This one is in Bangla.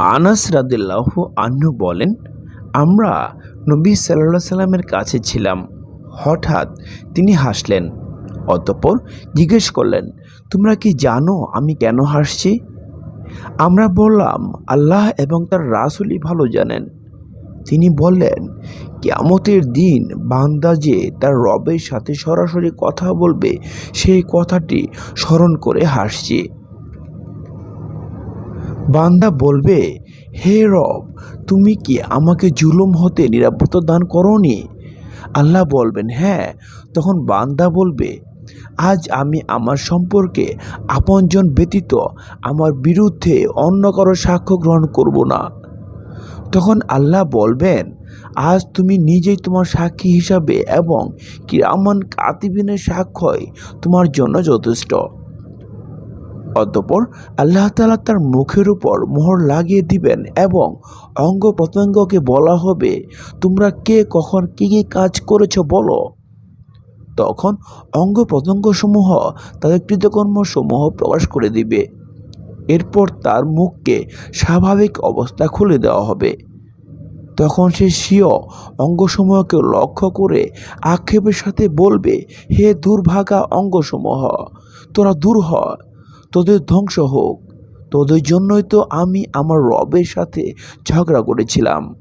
আনাস রাদিল্লাহ আন্নু বলেন, আমরা নবী সাল্লাহ সাল্লামের কাছে ছিলাম। হঠাৎ তিনি হাসলেন, অতঃপর জিজ্ঞেস করলেন, তোমরা কি জানো আমি কেন হাসছি? আমরা বললাম, আল্লাহ এবং তার রাসুলই ভালো জানেন। তিনি বললেন, কিয়ামতের দিন বান্দা যে তার রবের সাথে সরাসরি কথা বলবে, সেই কথাটি স্মরণ করে হাসছি। বান্দা বলবে, হে রব, তুমি কি আমাকে জুলুম হতে নিরাপত্তা দান করনি? আল্লাহ বলবেন হ্যাঁ। তখন বান্দা বলবে, আজ আমি আমার সম্পর্কে আপনজন ব্যতীত আমার বিরুদ্ধে অন্য কারও সাক্ষ্য গ্রহণ করব না। তখন আল্লাহ বলবেন, আজ তুমি নিজেই তোমার সাক্ষী হিসাবে এবং কিরামান কাতিবিনের সাক্ষ্যই তোমার জন্য যথেষ্ট। অতঃপর আল্লাহ তালা তার মুখের উপর মোহর লাগিয়ে দিবেন এবং অঙ্গ প্রত্যঙ্গকে বলা হবে, তোমরা কে, কখন, কী কী কাজ করেছ বলো? তখন অঙ্গ প্রত্যঙ্গসমূহ তাদের কৃতকর্মসমূহ প্রকাশ করে দিবে। এরপর তার মুখকে স্বাভাবিক অবস্থা খুলে দেওয়া হবে। তখন সে স্বীয় অঙ্গসমূহকে লক্ষ্য করে আক্ষেপের সাথে বলবে, হে দুর্ভাগা অঙ্গসমূহ, তোরা দূর হ। তোদের ধ্বংস হোক। তোদের জন্যই তো আমি আমার রবের সাথে ঝগড়া করেছিলাম।